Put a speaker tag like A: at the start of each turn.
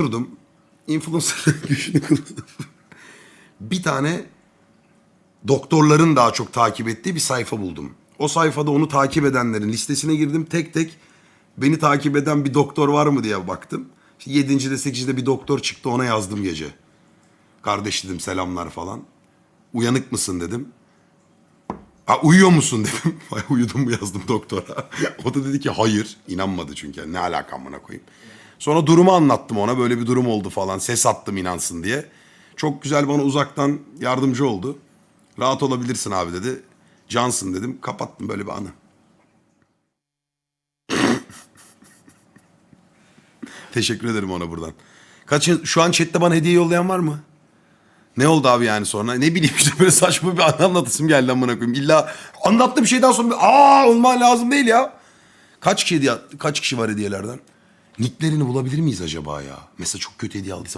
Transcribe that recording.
A: Durdum. Influencer'ın gücünü kullanıp bir tane doktorların daha çok takip ettiği bir sayfa buldum. O sayfada onu takip edenlerin listesine girdim. Tek tek beni takip eden bir doktor var mı diye baktım. İşte 7. de 8. bir doktor çıktı ona yazdım gece. Kardeş dedim selamlar falan. Uyanık mısın dedim. Ha uyuyor musun dedim. Uyudum mu yazdım doktora. o da dedi ki hayır. İnanmadı çünkü. Ne alaka amına koyayım. Sonra durumu anlattım ona. Böyle bir durum oldu falan. Ses attım inansın diye. Çok güzel bana uzaktan yardımcı oldu. Rahat olabilirsin abi dedi. Cansın dedim. Kapattım böyle bir anı. Teşekkür ederim ona buradan. Kaç, şu an chatte bana hediye yollayan var mı? Ne oldu abi yani sonra? Ne bileyim işte böyle saçma bir anı anlatısım geldi amına koyayım. İlla anlattığım şeyden sonra aa olman lazım değil ya. Kaç kişi kaç kişi var hediyelerden? Nicklerini bulabilir miyiz acaba ya? Mesela çok kötü hediye aldıysa